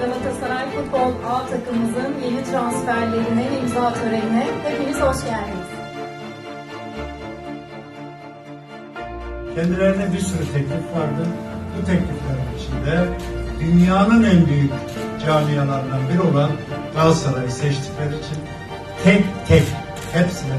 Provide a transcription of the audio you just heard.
Galatasaray Futbol A takımımızın yeni transferlerine imza törenine hepiniz hoş geldiniz. Kendilerine bir sürü teklif vardı. Bu tekliflerin içinde dünyanın en büyük camialarından biri olan Galatasaray'ı seçtikleri için tek tek hepsine